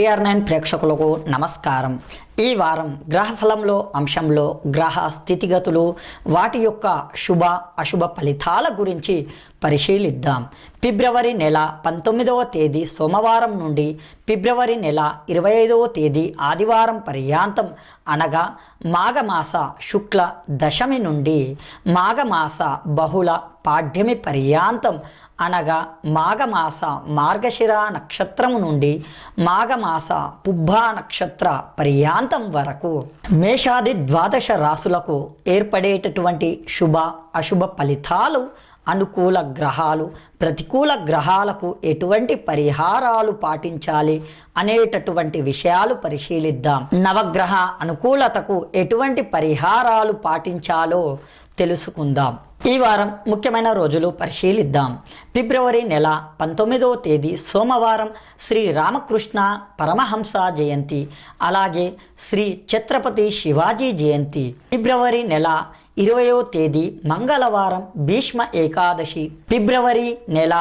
AR nine ప్రేక్షకులకు నమస్కారం. ఈ వారం గ్రహఫలంలో అంశంలో గ్రహ స్థితిగతులు వాటి యొక్క శుభ అశుభ ఫలితాల గురించి పరిశీలిద్దాం. ఫిబ్రవరి నెల పంతొమ్మిదవ తేదీ సోమవారం నుండి ఫిబ్రవరి నెల ఇరవై ఐదవ తేదీ ఆదివారం పర్యాంతం అనగా మాఘమాస శుక్ల దశమి నుండి మాఘమాస బహుళ పాడ్యమి పర్యాంతం అనగా మాఘమాస మార్గశిర నక్షత్రము నుండి మాఘమాస పుబ్బా నక్షత్ర పర్యాంతం వరకు మేషాది ద్వాదశ రాసులకు ఏర్పడేటటువంటి శుభ అశుభ ఫలితాలు అనుకూల గ్రహాలు ప్రతికూల గ్రహాలకు ఎటువంటి పరిహారాలు పాటించాలి అనేటటువంటి విషయాలు పరిశీలిద్దాం. నవగ్రహ అనుకూలతకు ఎటువంటి పరిహారాలు పాటించాలో తెలుసుకుందాం. ఈ వారం ముఖ్యమైన రోజులు పరిశీలిద్దాం. ఫిబ్రవరి నెల పంతొమ్మిదవ తేదీ సోమవారం శ్రీ రామకృష్ణ పరమహంస జయంతి అలాగే శ్రీ ఛత్రపతి శివాజీ జయంతి. ఫిబ్రవరి నెల ఇరవయో తేదీ మంగళవారం భీష్మ ఏకాదశి. ఫిబ్రవరి నెల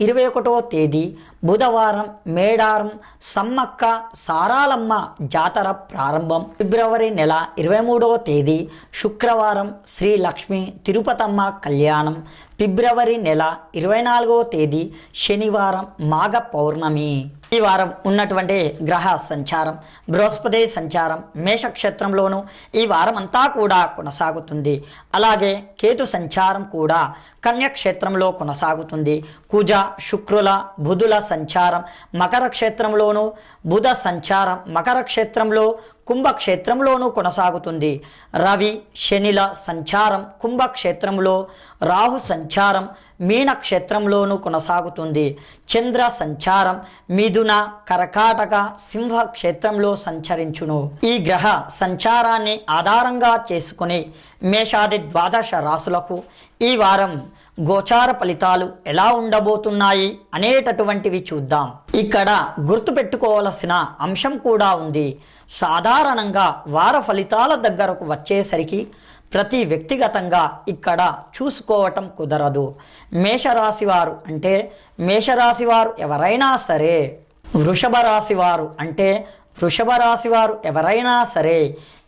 ఇరవై ఒకటో తేదీ బుధవారం మేడారం సమ్మక్క సారాలమ్మ జాతర ప్రారంభం. ఫిబ్రవరి నెల ఇరవై మూడవ తేదీ శుక్రవారం శ్రీ లక్ష్మి తిరుపతమ్మ కళ్యాణం. ఫిబ్రవరి నెల ఇరవై నాలుగవ తేదీ శనివారం మాఘ పౌర్ణమి. ఈ వారం ఉన్నటువంటి గ్రహ సంచారం బృహస్పతి సంచారం మేషక్షేత్రంలోనూ ఈ వారం అంతా కూడా కొనసాగుతుంది. అలాగే కేతు సంచారం కూడా కన్యక్షేత్రంలో కొనసాగుతుంది. కుజ శుక్రుల బుధుల సంచారం. మకర క్షేత్రంలోను బుధ సంచారం. మకర క్షేత్రంలో కుంభక్షేత్రంలోనూ కొనసాగుతుంది. రవి శనిల సంచారం కుంభక్షేత్రంలో రాహు సంచారం మీన క్షేత్రంలోనూ కొనసాగుతుంది. చంద్ర సంచారం మిథున కరకాటక సింహ క్షేత్రంలో సంచరించును. ఈ గ్రహ సంచారాన్ని ఆధారంగా చేసుకుని మేషాది ద్వాదశ రాసులకు ఈ వారం గోచార ఫలితాలు ఎలా ఉండబోతున్నాయి అనేటటువంటివి చూద్దాం. ఇక్కడ గుర్తుపెట్టుకోవలసిన అంశం కూడా ఉంది. సాధారణంగా వార ఫలితాల దగ్గరకు వచ్చేసరికి ప్రతి వ్యక్తిగతంగా ఇక్కడ చూసుకోవటం కుదరదు. మేషరాశి వారు అంటే మేషరాశి వారు ఎవరైనా సరే వృషభ రాశి వారు అంటే వృషభ రాశి వారు ఎవరైనా సరే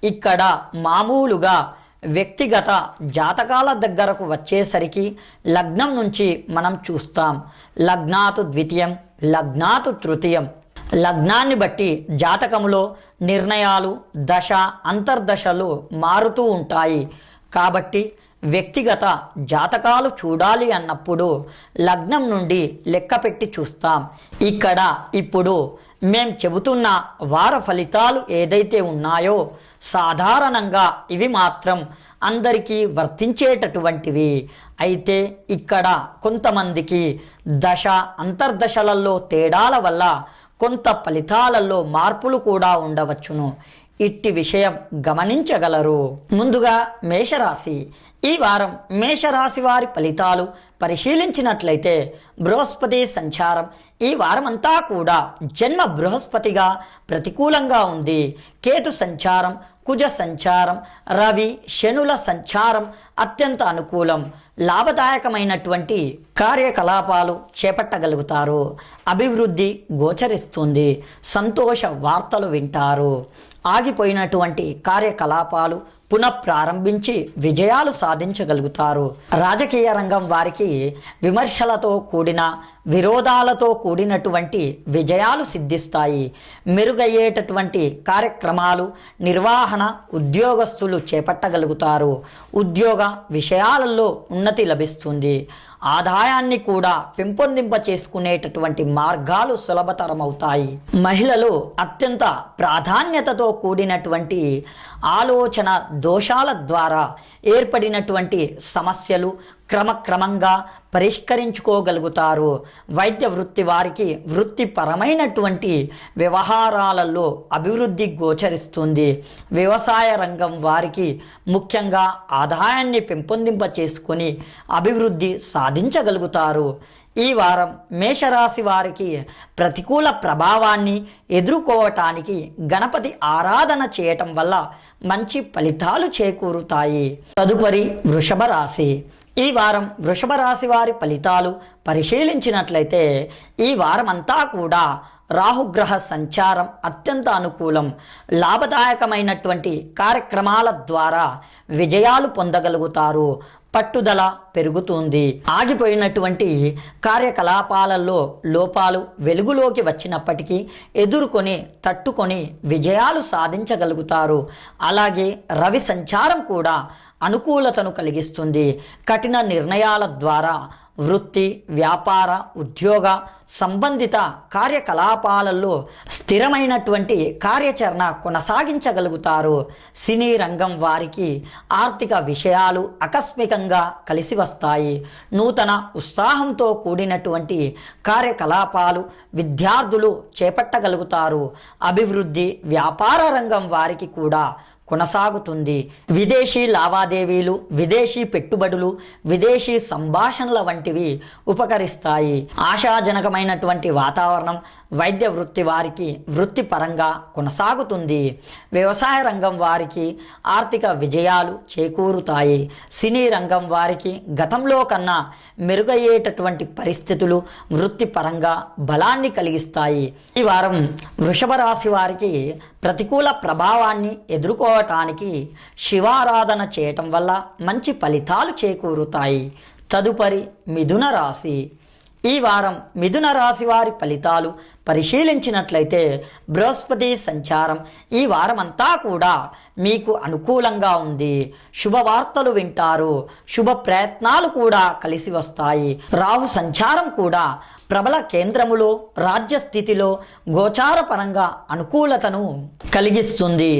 ఇక్కడ మామూలుగా వ్యక్తిగత జాతకాల దగ్గరకు వచ్చేసరికి లగ్నం నుంచి మనం చూస్తాం. లగ్నాతు ద్వితీయం లగ్నాతు తృతీయం. లగ్నాన్ని బట్టి జాతకంలో నిర్ణయాలు దశ అంతర్దశలు మారుతూ ఉంటాయి. కాబట్టి వ్యక్తిగత జాతకాలు చూడాలి అన్నప్పుడు లగ్నం నుండి లెక్క పెట్టి చూస్తాం. ఇక్కడ ఇప్పుడు మేం చెబుతున్న వార ఫలితాలు ఏదైతే ఉన్నాయో సాధారణంగా ఇవి మాత్రం అందరికీ వర్తించేటటువంటివి. అయితే ఇక్కడ కొంతమందికి దశ అంతర్దశలలో తేడాల వల్ల కొంత ఫలితాలలో మార్పులు కూడా ఉండవచ్చును. ఇట్టి విషయం గమనించగలరు. ముందుగా మేషరాశి. ఈ వారం మేషరాశి వారి ఫలితాలు పరిశీలించినట్లయితే బృహస్పతి సంచారం. ఈ వారమంతా కూడా జన్మ బృహస్పతిగా ప్రతికూలంగా ఉంది. కేతు సంచారం కుజ సంచారం రవి శనుల సంచారం అత్యంత అనుకూలం. లాభదాయకమైనటువంటి కార్యకలాపాలు చేపట్టగలుగుతారు. అభివృద్ధి గోచరిస్తుంది. సంతోష వార్తలు వింటారు. ఆగిపోయినటువంటి కార్యకలాపాలు పునఃప్రారంభించి విజయాలు సాధించగలుగుతారు. రాజకీయ రంగం వారికి విమర్శలతో కూడిన విరోధాలతో కూడినటువంటి విజయాలు సిద్ధిస్తాయి. మెరుగయ్యేటటువంటి కార్యక్రమాలు నిర్వహణ ఉద్యోగస్తులు చేపట్టగలుగుతారు. ఉద్యోగ విషయాలలో ఉన్నతి లభిస్తుంది. ఆదాయాన్ని కూడా పెంపొందింప చేసుకునేటటువంటి మార్గాలు సులభతరమవుతాయి. మహిళలు అత్యంత ప్రాధాన్యతతో కూడినటువంటి ఆలోచన దోషాల ద్వారా ఏర్పడినటువంటి సమస్యలు క్రమక్రమంగా పరిష్కరించుకోగలుగుతారు. వైద్య వృత్తి వారికి వృత్తిపరమైనటువంటి వ్యవహారాలలో అభివృద్ధి గోచరిస్తుంది. వ్యవసాయ రంగం వారికి ముఖ్యంగా ఆదాయాన్ని పెంపొందింప చేసుకొని అభివృద్ధి సాధించగలుగుతారు. ఈ వారం మేషరాశి వారికి ప్రతికూల ప్రభావాన్ని ఎదుర్కోవటానికి గణపతి ఆరాధన చేయటం వల్ల మంచి ఫలితాలు చేకూరుతాయి. తదుపరి వృషభ రాశి. ఈ వారం వృషభ రాశి వారి ఫలితాలు పరిశీలించినట్లయితే ఈ వారం అంతా కూడా రాహుగ్రహ సంచారం అత్యంత అనుకూలం. లాభదాయకమైనటువంటి కార్యక్రమాల ద్వారా విజయాలు పొందగలుగుతారు. పట్టుదల పెరుగుతుంది. ఆగిపోయినటువంటి కార్యకలాపాలలో లోపాలు వెలుగులోకి వచ్చినప్పటికీ ఎదుర్కొని తట్టుకొని విజయాలు సాధించగలుగుతారు. అలాగే రవి సంచారం కూడా అనుకూలతను కలిగిస్తుంది. కఠిన నిర్ణయాల ద్వారా వృత్తి వ్యాపార ఉద్యోగ సంబంధిత కార్యకలాపాలలో స్థిరమైనటువంటి కార్యాచరణ కొనసాగించగలుగుతారు. సినీ రంగం వారికి ఆర్థిక విషయాలు ఆకస్మికంగా కలిసి వస్తాయి. నూతన ఉత్సాహంతో కూడినటువంటి కార్యకలాపాలు విద్యార్థులు చేపట్టగలుగుతారు. అభివృద్ధి వ్యాపార రంగం వారికి కూడా కొనసాగుతుంది. విదేశీ లావాదేవీలు విదేశీ పెట్టుబడులు విదేశీ సంభాషణల వంటివి ఉపకరిస్తాయి. ఆశాజనకమైనటువంటి వాతావరణం వైద్య వృత్తి వారికి వృత్తిపరంగా కొనసాగుతుంది. వ్యవసాయ రంగం వారికి ఆర్థిక విజయాలు చేకూరుతాయి. సినీ రంగం వారికి గతంలో కన్నా మెరుగయ్యేటటువంటి పరిస్థితులు వృత్తిపరంగా బలాన్ని కలిగిస్తాయి. ఈ వారం వృషభ రాశి వారికి ప్రతికూల ప్రభావాన్ని ఎదుర్కో ఎదుర్కోవటానికి శివారాధన చేయటం వల్ల మంచి ఫలితాలు చేకూరుతాయి. తదుపరి మిథున రాశి. ఈ వారం మిథున రాశి వారి ఫలితాలు పరిశీలించినట్లయితే బృహస్పతి సంచారం ఈ వారం అంతా కూడా మీకు అనుకూలంగా ఉంది. శుభవార్తలు వింటారు. శుభ ప్రయత్నాలు కూడా కలిసి వస్తాయి. రాహు సంచారం కూడా ప్రబల కేంద్రములో రాజ్య స్థితిలో గోచార పరంగా అనుకూలతను కలిగిస్తుంది.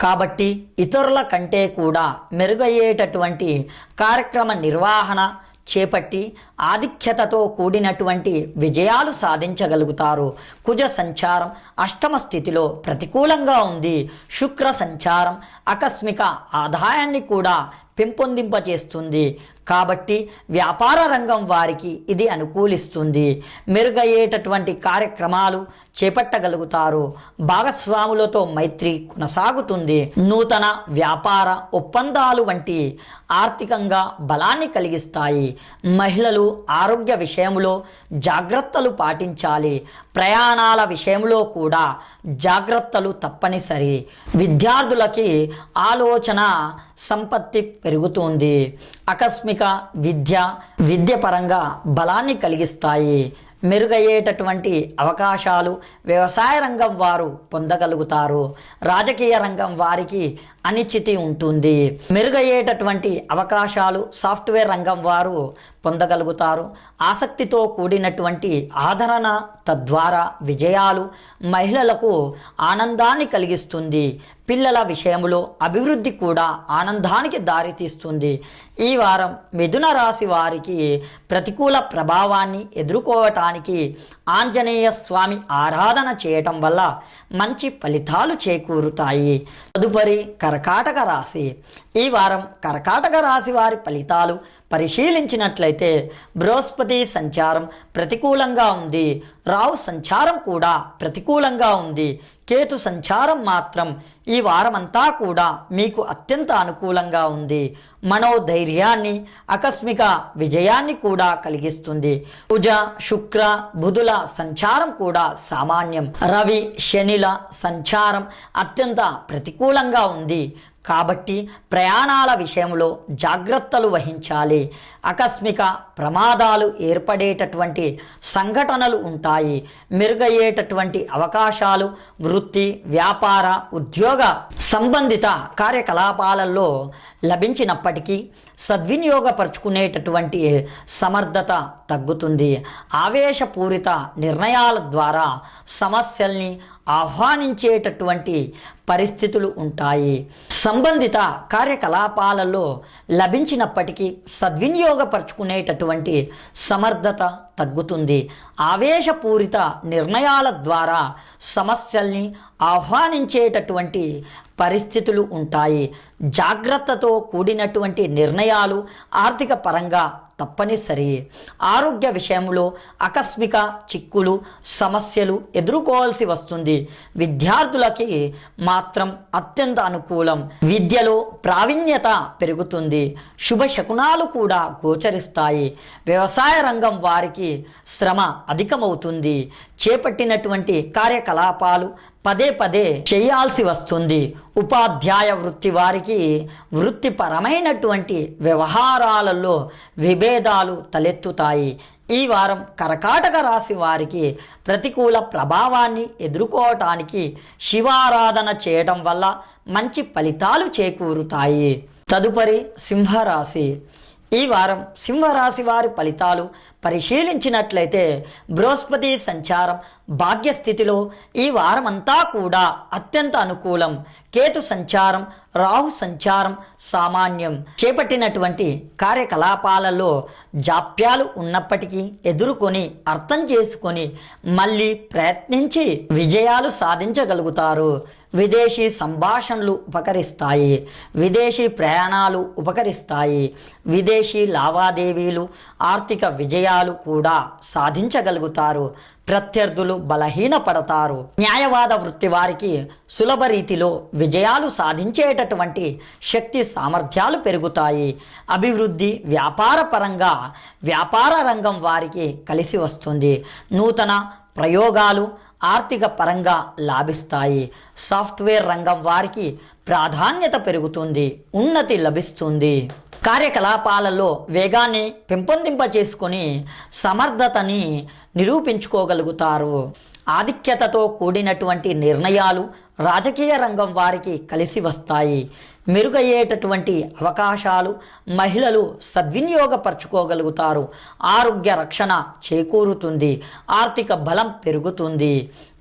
కాబట్టి ఇతరుల కంటే కూడా మెరుగయ్యేటటువంటి కార్యక్రమ నిర్వహణ చేపట్టి ఆధిక్యతతో కూడినటువంటి విజయాలు సాధించగలుగుతారు. కుజ సంచారం అష్టమ స్థితిలో ప్రతికూలంగా ఉంది. శుక్ర సంచారం ఆకస్మిక ఆదాయాన్ని కూడా పెంపొందింపచేస్తుంది. కాబట్టి వ్యాపార రంగం వారికి ఇది అనుకూలిస్తుంది. మెరుగయ్యేటటువంటి కార్యక్రమాలు చేపట్టగలుగుతారు. భాగస్వాములతో మైత్రి కొనసాగుతుంది. నూతన వ్యాపార ఒప్పందాలు వంటి ఆర్థికంగా బలాన్ని కలిగిస్తాయి. మహిళలు ఆరోగ్య విషయంలో జాగ్రత్తలు పాటించాలి. ప్రయాణాల విషయంలో కూడా జాగ్రత్తలు తప్పనిసరి. విద్యార్థులకి ఆలోచన సంపత్తి పెరుగుతుంది. ఆకస్మిక విద్య విద్య పరంగా బలాన్ని కలిగిస్తాయి. మెరుగయ్యేటటువంటి అవకాశాలు వ్యవసాయ రంగం వారు పొందగలుగుతారు. రాజకీయ రంగం వారికి అనిశ్చితి ఉంటుంది. మెరుగయ్యేటటువంటి అవకాశాలు సాఫ్ట్వేర్ రంగం వారు పొందగలుగుతారు. ఆసక్తితో కూడినటువంటి ఆదరణ తద్వారా విజయాలు మహిళలకు ఆనందాన్ని కలిగిస్తుంది. పిల్లల విషయంలో అభివృద్ధి కూడా ఆనందానికి దారితీస్తుంది. ఈ వారం మిథున రాశి వారికి ప్రతికూల ప్రభావాన్ని ఎదుర్కోవటానికి ఆంజనేయ స్వామి ఆరాధన చేయటం వల్ల మంచి ఫలితాలు చేకూరుతాయి. తదుపరి కర్కాటక రాశి ఈ వారం కర్కాటక రాశి వారి ఫలితాలు పరిశీలించినట్లయితే బృహస్పతి సంచారం ప్రతికూలంగా ఉంది. రావు సంచారం కూడా ప్రతికూలంగా ఉంది. కేతు సంచారం మాత్రం ఈ వారమంతా కూడా మీకు అత్యంత అనుకూలంగా ఉంది. మనోధైర్యాన్ని ఆకస్మిక విజయాన్ని కూడా కలిగిస్తుంది. కుజ శుక్ర బుధుల సంచారం కూడా సామాన్యం. రవి శనిల సంచారం అత్యంత ప్రతికూలంగా ఉంది. కాబట్టి ప్రయాణాల విషయంలో జాగ్రత్తలు వహించాలి. ఆకస్మిక ప్రమాదాలు ఏర్పడేటటువంటి సంఘటనలు ఉంటాయి. మెరుగయ్యేటటువంటి అవకాశాలు వృత్తి వ్యాపార ఉద్యోగ సంబంధిత కార్యకలాపాలలో లభించినప్పటికీ సద్వినియోగపరుచుకునేటటువంటి సమర్థత తగ్గుతుంది. ఆవేశపూరిత నిర్ణయాల ద్వారా సమస్యల్ని ఆహ్వానించేటటువంటి పరిస్థితులు ఉంటాయి. సంబంధిత కార్యకలాపాలలో లభించినప్పటికీ సద్వినియోగపరుచుకునేటటువంటి సమర్థత తగ్గుతుంది. ఆవేశపూరిత నిర్ణయాల ద్వారా సమస్యల్ని ఆహ్వానించేటటువంటి పరిస్థితులు ఉంటాయి. జాగ్రత్తతో కూడినటువంటి నిర్ణయాలు ఆర్థిక పరంగా తప్పనిసరి. ఆరోగ్య విషయంలో ఆకస్మిక చిక్కులు సమస్యలు ఎదుర్కోవాల్సి వస్తుంది. విద్యార్థులకి మాత్రం అత్యంత అనుకూలం. విద్యలో ప్రావీణ్యత పెరుగుతుంది. శుభ శకునాలు కూడా గోచరిస్తాయి. వ్యవసాయ రంగం వారికి శ్రమ అధికమవుతుంది. చేపట్టినటువంటి కార్యకలాపాలు పదే పదే చేయాల్సి వస్తుంది. ఉపాధ్యాయ వృత్తి వారికి వృత్తిపరమైనటువంటి వ్యవహారాలలో విభేదాలు తలెత్తుతాయి. ఈ వారం కరకాటక రాశి వారికి ప్రతికూల ప్రభావాన్ని ఎదుర్కోవటానికి శివారాధన చేయటం వల్ల మంచి ఫలితాలు చేకూరుతాయి. తదుపరి సింహరాశి. ఈ వారం సింహరాశి వారి ఫలితాలు పరిశీలించినట్లయితే బృహస్పతి సంచారం భాగ్యస్థితిలో ఈ వారమంతా కూడా అత్యంత అనుకూలం. కేతు సంచారం రాహు సంచారం సామాన్యం చేపట్టినటువంటి కార్యకలాపాలలో జాప్యాలు ఉన్నప్పటికీ ఎదుర్కొని అర్థం చేసుకొని మళ్ళీ ప్రయత్నించి విజయాలు సాధించగలుగుతారు. విదేశీ సంభాషణలు ఉపకరిస్తాయి. విదేశీ ప్రయాణాలు ఉపకరిస్తాయి. విదేశీ లావాదేవీలు ఆర్థిక విజయాలు కూడా సాధించగలుగుతారు. ప్రత్యర్థులు బలహీనపడతారు. న్యాయవాద వృత్తి వారికి సులభ రీతిలో విజయాలు సాధించేటటువంటి శక్తి సామర్థ్యాలు పెరుగుతాయి. అభివృద్ధి వ్యాపార పరంగా వ్యాపార రంగం వారికి కలిసి వస్తుంది. నూతన ప్రయోగాలు ఆర్థిక పరంగా లాభిస్తాయి. సాఫ్ట్వేర్ రంగం వారికి ప్రాధాన్యత పెరుగుతుంది ఉన్నతి లభిస్తుంది. కార్యకలాపాలలో వేగాన్ని పెంపొందింప చేసుకొని సమర్థతని నిరూపించుకోగలుగుతారు. ఆధిక్యతతో కూడినటువంటి నిర్ణయాలు రాజకీయ రంగం వారికి కలిసి వస్తాయి. మెరుగయ్యేటటువంటి అవకాశాలు మహిళలు సద్వినియోగపరచుకోగలుగుతారు. ఆరోగ్య రక్షణ చేకూరుతుంది. ఆర్థిక బలం పెరుగుతుంది.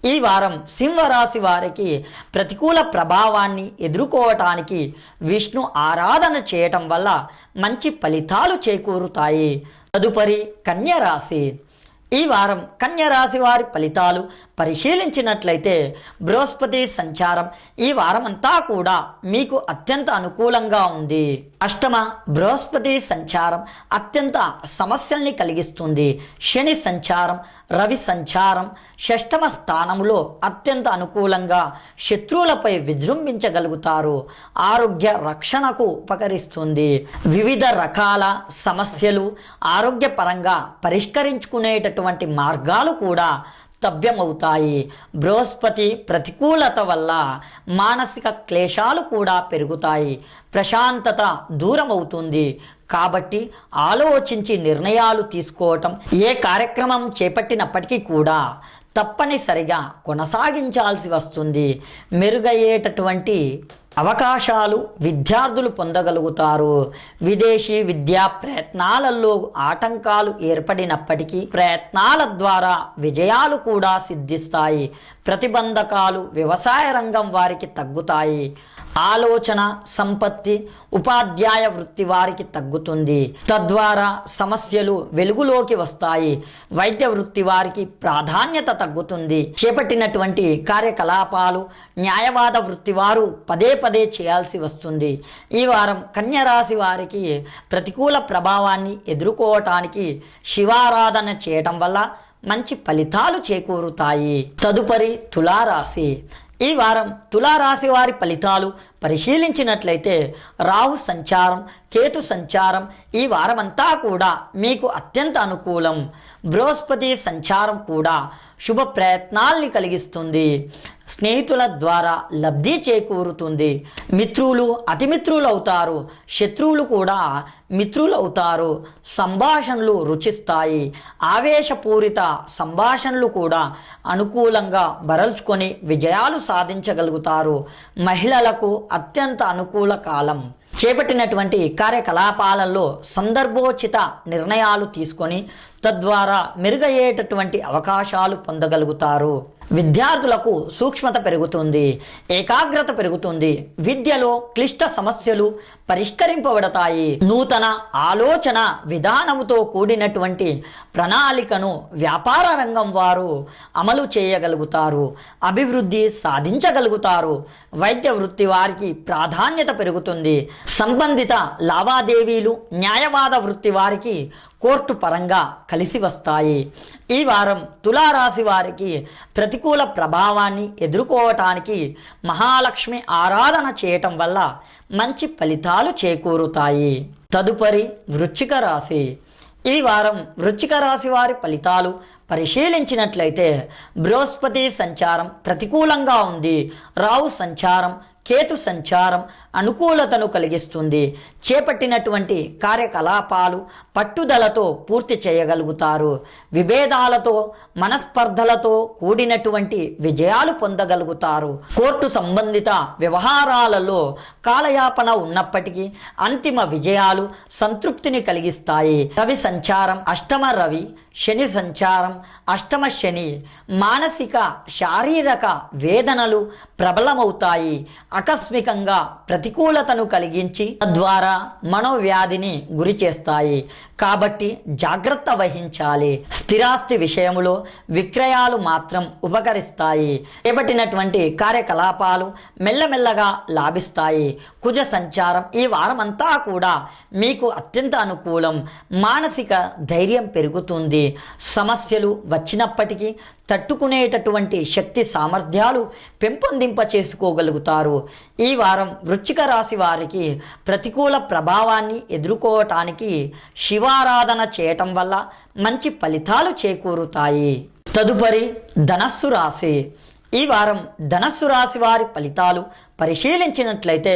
ఈ వారం సింహరాశి వారికి ప్రతికూల ప్రభావాన్ని ఎదుర్కోవటానికి విష్ణు ఆరాధన చేయటం వల్ల మంచి ఫలితాలు చేకూరుతాయి. తదుపరి కన్యరాశి. ఈ వారం కన్యరాశి వారి ఫలితాలు పరిశీలించినట్లయితే బృహస్పతి సంచారం ఈ వారమంతా కూడా మీకు అత్యంత అనుకూలంగా ఉంది. అష్టమ బృహస్పతి సంచారం అత్యంత సమస్యల్ని కలిగిస్తుంది. శని సంచారం రవి సంచారం షష్టమ స్థానములో అత్యంత అనుకూలంగా శత్రువులపై విజృంభించగలుగుతారు. ఆరోగ్య రక్షణకు ఉపకరిస్తుంది. వివిధ రకాల సమస్యలు ఆరోగ్యపరంగా పరిష్కరించుకునేటటువంటి మార్గాలు కూడా స్తభ్యమవుతాయి బృహస్పతి ప్రతికూలత వల్ల మానసిక క్లేశాలు కూడా పెరుగుతాయి. ప్రశాంతత దూరమవుతుంది. కాబట్టి ఆలోచించి నిర్ణయాలు తీసుకోవటం ఏ కార్యక్రమం చేపట్టినప్పటికీ కూడా తప్పనిసరిగా కొనసాగించాల్సి వస్తుంది. మెరుగయ్యేటటువంటి అవకాశాలు విద్యార్థులు పొందగలుగుతారు. విదేశీ విద్యా ప్రయత్నాలలో ఆటంకాలు ఏర్పడినప్పటికీ ప్రయత్నాల ద్వారా విజయాలు కూడా సిద్ధిస్తాయి. ప్రతిబంధకాలు వ్యవసాయ రంగం వారికి తగ్గుతాయి. ఆలోచన సంపత్తి ఉపాధ్యాయ వృత్తి వారికి తగ్గుతుంది. తద్వారా సమస్యలు వెలుగులోకి వస్తాయి. వైద్య వృత్తి వారికి ప్రాధాన్యత తగ్గుతుంది. చేపట్టినటువంటి కార్యకలాపాలు న్యాయవాద వృత్తి వారు పదే పదే చేయాల్సి వస్తుంది. ఈ వారం కన్యరాశి వారికి ప్రతికూల ప్రభావాన్ని ఎదుర్కోవటానికి శివారాధన చేయటం వల్ల మంచి ఫలితాలు చేకూరుతాయి. తదుపరి తులారాశి. ఈ వారం తులారాశి వారి ఫలితాలు పరిశీలించినట్లయితే రాహు సంచారం కేతు సంచారం ఈ వారమంతా కూడా మీకు అత్యంత అనుకూలం. బృహస్పతి సంచారం కూడా శుభ ప్రయత్నాల్ని కలిగిస్తుంది. స్నేహితుల ద్వారా లబ్ధి చేకూరుతుంది. మిత్రులు అతిమిత్రులు అవుతారు శత్రువులు కూడా మిత్రులు అవుతారు సంభాషణలు రుచిస్తాయి. ఆవేశపూరిత సంభాషణలు కూడా అనుకూలంగా బరల్చుకొని విజయాలు సాధించగలుగుతారు. మహిళలకు అత్యంత అనుకూల కాలం. చేపట్టినటువంటి కార్యకలాపాలలో సందర్భోచిత నిర్ణయాలు తీసుకొని తద్వారా మెరుగయ్యేటటువంటి అవకాశాలు పొందగలుగుతారు. విద్యార్థులకు సూక్ష్మత పెరుగుతుంది ఏకాగ్రత పెరుగుతుంది విద్యలో క్లిష్ట సమస్యలు పరిష్కరింపబడతాయి. నూతన ఆలోచన విధానముతో కూడినటువంటి ప్రణాళికను వ్యాపార రంగం వారు అమలు చేయగలుగుతారు అభివృద్ధి సాధించగలుగుతారు వైద్య వృత్తి వారికి ప్రాధాన్యత పెరుగుతుంది. సంబంధిత లావాదేవీలు న్యాయవాద వృత్తి వారికి కోర్టు పరంగా కలిసి వస్తాయి. ఈ వారం తులారాశి వారికి ప్రతి ప్రతికూల ప్రభావాన్ని ఎదుర్కోవటానికి మహాలక్ష్మి ఆరాధన చేయటం వల్ల మంచి ఫలితాలు చేకూరుతాయి. తదుపరి వృచ్చిక రాశి. ఈ వారం వృచ్చిక రాశి వారి ఫలితాలు పరిశీలించినట్లయితే బృహస్పతి సంచారం ప్రతికూలంగా ఉంది. రావు సంచారం కేతు సంచారం అనుకూలతను కలిగిస్తుంది. చేపట్టినటువంటి కార్యకలాపాలు పట్టుదలతో పూర్తి చేయగలుగుతారు. విభేదాలతో మనస్పర్ధలతో కూడినటువంటి విజయాలు పొందగలుగుతారు. కోర్టు సంబంధిత వ్యవహారాలలో కాలయాపన ఉన్నప్పటికీ అంతిమ విజయాలు సంతృప్తిని కలిగిస్తాయి. రవి సంచారం అష్టమ రవి శని సంచారం అష్టమ శని మానసిక శారీరక వేదనలు ప్రబలమవుతాయి. ఆకస్మికంగా ప్రతికూలతను కలిగించి తద్వారా మనోవ్యాధిని గురి చేస్తాయి కాబట్టి జాగ్రత్త వహించాలి. స్థిరాస్తి విషయంలో విక్రయాలు మాత్రం ఉపకరిస్తాయి. చేపట్టినటువంటి కార్యకలాపాలు మెల్లమెల్లగా లాభిస్తాయి. కుజ సంచారం ఈ వారమంతా కూడా మీకు అత్యంత అనుకూలం. మానసిక ధైర్యం పెరుగుతుంది. సమస్యలు వచ్చినప్పటికీ తట్టుకునేటటువంటి శక్తి సామర్థ్యాలు పెంపొందింప చేసుకోగలుగుతారు. ఈ వారం వృచ్చిక రాశి వారికి ప్రతికూల ప్రభావాన్ని ఎదుర్కోవటానికి శివ శివారాధన చేయటం వల్ల మంచి ఫలితాలు చేకూరుతాయి. తదుపరి ధనస్సు రాశి. ఈ వారం ధనస్సు రాశి వారి ఫలితాలు పరిశీలించినట్లయితే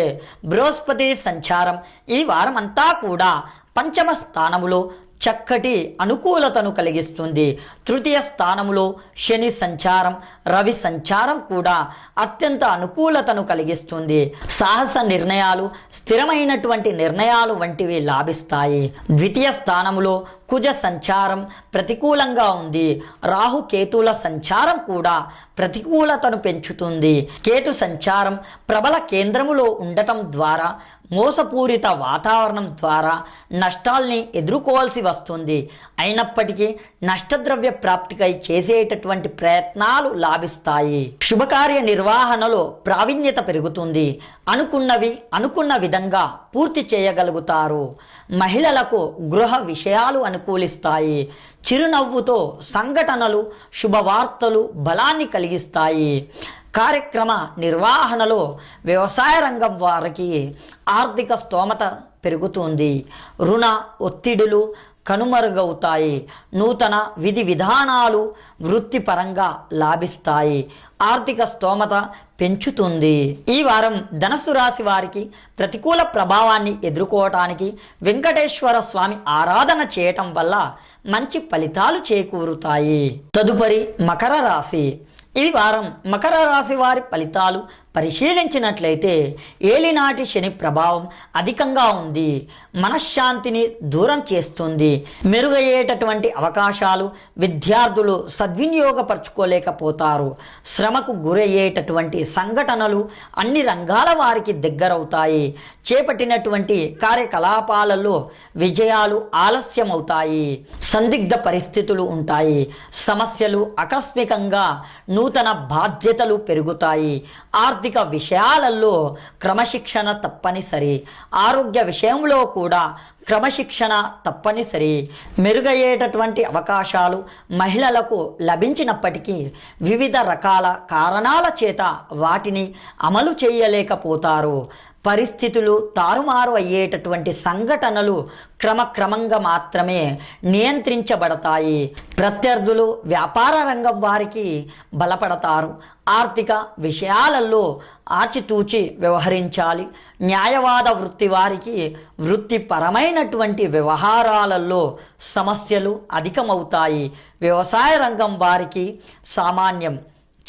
బృహస్పతి సంచారం ఈ వారం అంతా కూడా పంచమ స్థానములో చక్కటి అనుకూలతను కలిగిస్తుంది. తృతీయ స్థానములో శని సంచారం రవి సంచారం కూడా అత్యంత అనుకూలతను కలిగిస్తుంది. సాహస నిర్ణయాలు స్థిరమైనటువంటి నిర్ణయాలు వంటివి లాభిస్తాయి. ద్వితీయ స్థానములో కుజ సంచారం ప్రతికూలంగా ఉంది. రాహు కేతుల సంచారం కూడా ప్రతికూలతను పెంచుతుంది. కేతు సంచారం ప్రబల కేంద్రములో ఉండటం ద్వారా మోసపూరిత వాతావరణం ద్వారా నష్టాల్ని ఎదుర్కోవాల్సి వస్తుంది. అయినప్పటికీ నష్టద్రవ్య ప్రాప్తికై చేసేటటువంటి ప్రయత్నాలు లాభిస్తాయి. శుభకార్య నిర్వహణలో ప్రావీణ్యత పెరుగుతుంది. అనుకున్నవి అనుకున్న విధంగా పూర్తి చేయగలుగుతారు. మహిళలకు గృహ విషయాలు అనుకూలిస్తాయి. చిరునవ్వుతో సంఘటనలు శుభవార్తలు బలాన్ని కలిగిస్తాయి. కార్యక్రమ నిర్వహణలో వ్యవసాయ రంగం వారికి ఆర్థిక స్తోమత పెరుగుతుంది. రుణ ఒత్తిడులు కనుమరుగవుతాయి. నూతన విధి విధానాలు వృత్తిపరంగా లాభిస్తాయి. ఆర్థిక స్తోమత పెంచుతుంది. ఈ వారం ధనస్సు రాశి వారికి ప్రతికూల ప్రభావాన్ని ఎదుర్కోవటానికి వెంకటేశ్వర స్వామి ఆరాధన చేయటం వల్ల మంచి ఫలితాలు చేకూరుతాయి. తదుపరి మకర రాశి. ఈ వారం మకర రాశి వారి ఫలితాలు పరిశీలించినట్లయితే ఏలినాటి శని ప్రభావం అధికంగా ఉంది. మనశ్శాంతిని దూరం చేస్తుంది. మెరుగయ్యేటటువంటి అవకాశాలు విద్యార్థులు సద్వినియోగపరచుకోలేకపోతారు. శ్రమకు గురయ్యేటటువంటి సంఘటనలు అన్ని రంగాల వారికి దగ్గరవుతాయి. చేపట్టినటువంటి కార్యకలాపాలలో విజయాలు ఆలస్యమవుతాయి. సందిగ్ధ పరిస్థితులు ఉంటాయి. సమస్యలు ఆకస్మికంగా నూతన బాధ్యతలు పెరుగుతాయి. ఆర్థిక ఆర్థిక విషయాలలో క్రమశిక్షణ తప్పనిసరి. ఆరోగ్య విషయంలో కూడా క్రమశిక్షణ తప్పనిసరి. మెరుగయ్యేటటువంటి అవకాశాలు మహిళలకు లభించినప్పటికీ వివిధ రకాల కారణాల చేత వాటిని అమలు చేయలేకపోతారు. పరిస్థితులు తారుమారు అయ్యేటటువంటి సంఘటనలు క్రమక్రమంగా మాత్రమే నియంత్రించబడతాయి. ప్రత్యర్థులు వ్యాపార రంగం వారికి బలపడతారు. ఆర్థిక విషయాలలో ఆచితూచి వ్యవహరించాలి. న్యాయవాద వృత్తి వారికి వృత్తిపరమైనటువంటి వ్యవహారాలలో సమస్యలు అధికమవుతాయి. వ్యవసాయ రంగం వారికి సామాన్యం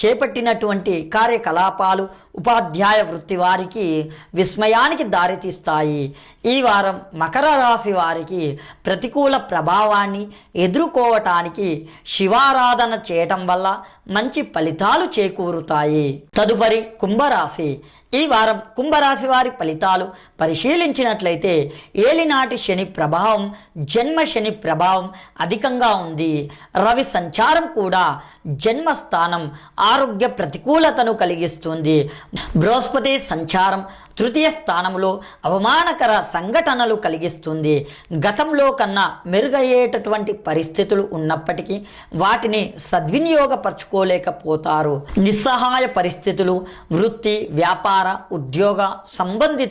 చేపట్టినటువంటి కార్యకలాపాలు ఉపాధ్యాయ వృత్తి వారికి విస్మయానికి దారితీస్తాయి. ఈ వారం మకర రాశి వారికి ప్రతికూల ప్రభావాన్ని ఎదుర్కోవటానికి శివారాధన చేయటం వల్ల మంచి ఫలితాలు చేకూరుతాయి. తదుపరి కుంభరాశి. ఈ వారం కుంభరాశి వారి ఫలితాలు పరిశీలించినట్లయితే ఏలినాటి శని ప్రభావం జన్మ శని ప్రభావం అధికంగా ఉంది. రవి సంచారం కూడా జన్మస్థానం ఆరోగ్య ప్రతికూలతను కలిగిస్తుంది. బృహస్పతి సంచారం తృతీయ స్థానంలో అవమానకర సంఘటనలు కలిగిస్తుంది. గతంలో కన్నా మెరుగయ్యేటటువంటి పరిస్థితులు ఉన్నప్పటికీ వాటిని సద్వినియోగపరచుకోలేకపోతారు. నిస్సహాయ పరిస్థితులు వృత్తి వ్యాపార ఉద్యోగ సంబంధిత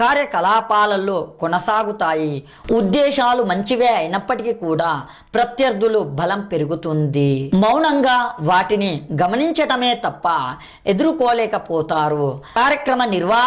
కార్యకలాపాలలో కొనసాగుతాయి. ఉద్దేశాలు మంచివే అయినప్పటికీ కూడా ప్రత్యర్థులు బలం పెరుగుతుంది. మౌనంగా వాటిని గమనించటమే తప్ప ఎదుర్కోలేకపోతారు. కార్యక్రమ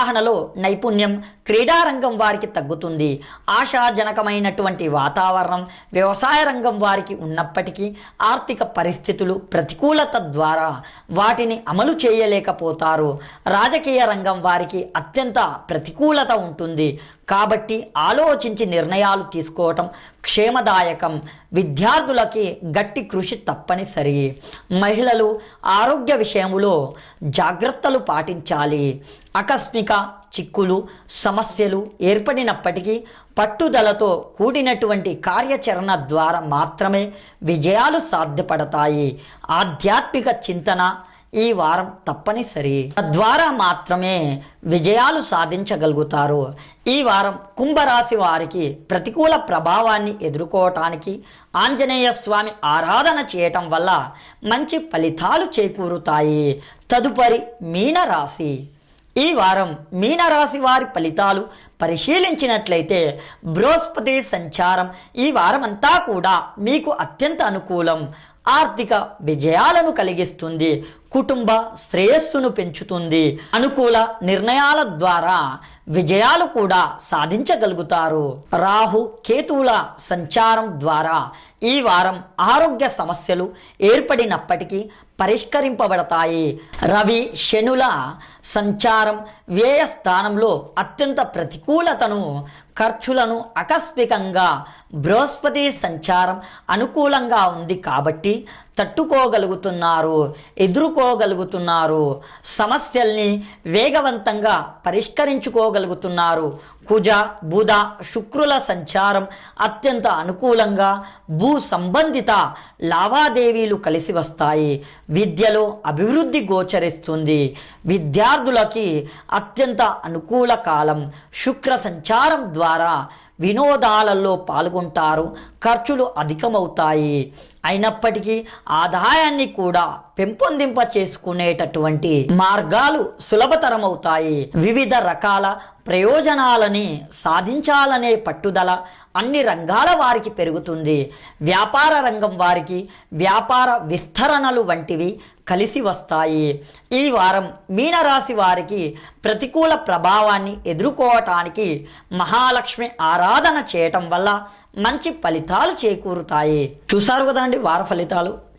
నిర్వహణలో నైపుణ్యం క్రీడారంగం వారికి తగ్గుతుంది. ఆశాజనకమైనటువంటి వాతావరణం వ్యవసాయ రంగం వారికి ఉన్నప్పటికీ ఆర్థిక పరిస్థితులు ప్రతికూలత ద్వారా వాటిని అమలు చేయలేకపోతారు. రాజకీయ రంగం వారికి అత్యంత ప్రతికూలత ఉంటుంది. కాబట్టి ఆలోచించి నిర్ణయాలు తీసుకోవటం క్షేమదాయకం. విద్యార్థులకి గట్టి కృషి తప్పనిసరి. మహిళలు ఆరోగ్య విషయంలో జాగ్రత్తలు పాటించాలి. ఆకస్మిక చిక్కులు సమస్యలు ఏర్పడినప్పటికీ పట్టుదలతో కూడినటువంటి కార్యాచరణ ద్వారా మాత్రమే విజయాలు సాధ్యపడతాయి. ఆధ్యాత్మిక చింతన ఈ వారం తప్పనిసరి. తద్వారా మాత్రమే విజయాలు సాధించగలుగుతారు. ఈ వారం కుంభరాశి వారికి ప్రతికూల ప్రభావాన్ని ఎదుర్కోవటానికి ఆంజనేయ స్వామి ఆరాధన చేయటం వల్ల మంచి ఫలితాలు చేకూరుతాయి. తదుపరి మీనరాశి. ఈ వారం మీనరాశి వారి ఫలితాలు పరిశీలించినట్లయితే బృహస్పతి సంచారం ఈ వారమంతా కూడా మీకు అత్యంత అనుకూలం. ఆర్థిక విజయాలను కలిగిస్తుంది. కుటుంబ శ్రేయస్సును పెంచుతుంది. అనుకూల నిర్ణయాల ద్వారా విజయాలు కూడా సాధించగలుగుతారు. రాహు కేతువుల సంచారం ద్వారా ఈ వారం ఆరోగ్య సమస్యలు ఏర్పడినప్పటికీ పరిష్కరింపబడతాయి. రవి శనుల సంచారం వ్యయ స్థానంలో అత్యంత ప్రతికూలతను ఖర్చులను ఆకస్మికంగా బృహస్పతి సంచారం అనుకూలంగా ఉంది కాబట్టి తట్టుకోగలుగుతున్నారు ఎదుర్కోగలుగుతున్నారు సమస్యల్ని వేగవంతంగా పరిష్కరించుకోగలుగుతున్నారు. కుజ బుధ శుక్రుల సంచారం అత్యంత అనుకూలంగా భూ సంబంధిత లావాదేవీలు కలిసి వస్తాయి. విద్యలో అభివృద్ధి గోచరిస్తుంది. విద్యార్థులకి అత్యంత అనుకూల కాలం శుక్ర సంచారం ద్వారా వినోదాలలో పాల్గొంటారు. ఖర్చులు అధికమవుతాయి. అయినప్పటికీ ఆదాయాన్ని కూడా పెంపొందింప చేసుకునేటటువంటి మార్గాలు సులభతరమవుతాయి. వివిధ రకాల ప్రయోజనాలని సాధించాలనే పట్టుదల అన్ని రంగాల వారికి పెరుగుతుంది. వ్యాపార రంగం వారికి వ్యాపార విస్తరణలు వంటివి కలిసి వస్తాయి. ఈ వారం మీనరాశి వారికి ప్రతికూల ప్రభావాన్ని ఎదుర్కోవటానికి మహాలక్ష్మి ఆరాధన చేయటం వల్ల మంచి ఫలితాలు చేకూరుతాయి. చూసారు కదండి వార ఫలితాలు?